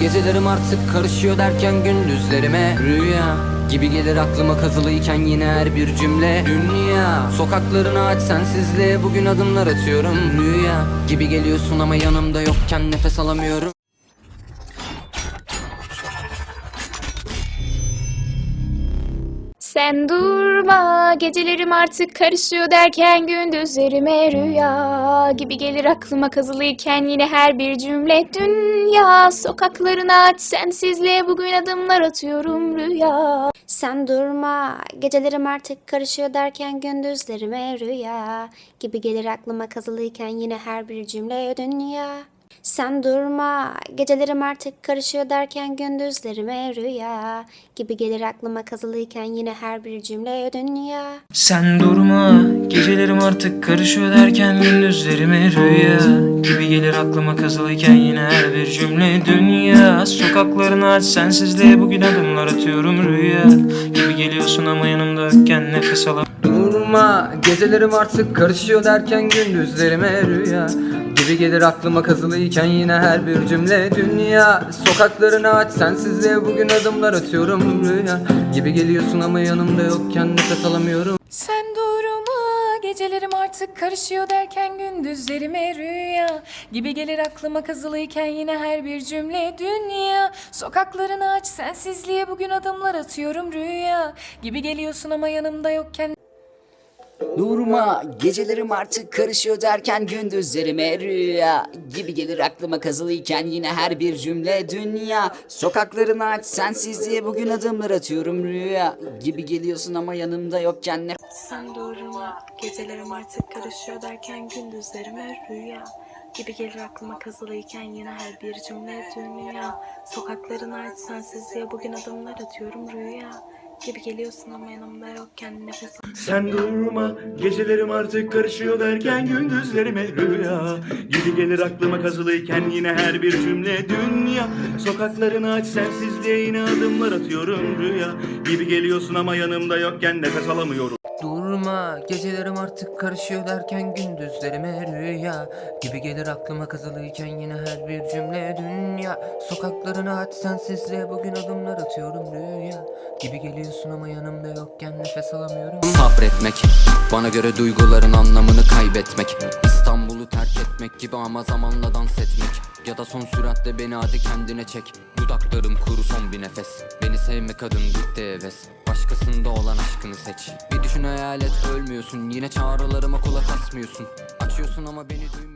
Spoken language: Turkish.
Gecelerim artık karışıyor derken gündüzlerime. Rüya gibi gelir aklıma kazılıyken yine her bir cümle. Dünya sokaklarını aç sensizliğe bugün adımlar atıyorum. Rüya gibi geliyorsun ama yanımda yokken nefes alamıyorum Sen durma gecelerim artık karışıyor derken gündüzlerime rüya gibi gelir aklıma kazılıyken yine her bir cümle dünya sokaklarını aç sensizliğe bugün adımlar atıyorum rüya Sen durma, gecelerim artık karışıyor derken gündüzlerime rüya gibi gelir aklıma kazılıyken yine her bir cümle dünya. Sen durma, gecelerim artık karışıyor derken gündüzlerime rüya gibi gelir aklıma kazılıyken yine her bir cümle dünya. Sen durma Gecelerim artık karışıyor derken gündüzlerime rüya Gibi gelir aklıma kazılıyken yine her bir cümle dünya Sokaklarını aç sensizliğe bugün adımlar atıyorum rüya Gibi geliyorsun ama yanımda yokken nefes alamıyorum Durma gecelerim artık karışıyor derken gündüzlerime rüya. Gibi gelir aklıma kazılıyken yine her bir cümle dünya. Sokaklarını aç sensizliğe bugün adımlar atıyorum rüya. Gibi geliyorsun ama yanımda yokken nefes alamıyorum. Sen durma gecelerim artık karışıyor derken gündüzlerime rüya. Gibi gelir aklıma kazılıyken yine her bir cümle dünya. Sokaklarını aç sensizliğe bugün adımlar atıyorum rüya. Gibi geliyorsun ama yanımda yokken Durma gecelerim artık karışıyor derken gündüzlerime rüya Gibi gelir aklıma kazılıyken yine her bir cümle dünya. Sokaklarını aç sensizliğe bugün adımlar atıyorum rüya Gibi geliyorsun ama yanımda yokken ne Sen durma, gecelerim artık karışıyor derken gündüzlerime rüya gibi gelir aklıma kazılıyken yine her bir cümle dünya. Sokaklarını aç sensizliğe bugün adımlar atıyorum rüya gibi geliyorsun ama yanımda yokken nefes Sen durma gecelerim artık karışıyor derken gündüzlerime rüya. Gibi gelir aklıma kazılıyken yine her bir cümle dünya. Sokaklarını aç sensizliğe yine adımlar atıyorum rüya. Gibi geliyorsun ama yanımda yokken nefes alamıyorum Durma gecelerim artık karışıyor derken gündüzlerime rüya. Gibi gelir aklıma kazılıyken yine her bir cümle dünya. Sokaklarını aç sensizliğe bugün adımlar atıyorum rüya. Gibi geliyorsun ama yanımda yokken nefes alamıyorum. Sabretmek bana göre duyguların anlamını kaybetmek. İstanbul'u terk etmek gibi ama zamanla dans etmek. Ya da son süratle beni hadi kendine çek. Dudaklarım kuru son bir nefes. Beni sevme kadın bitti heves. Başkasında olan aşkını seç. Bir düşün hayal et ölmüyorsun. Yine çağrılarıma kulak asmıyorsun. Açıyorsun ama beni duymuyorsun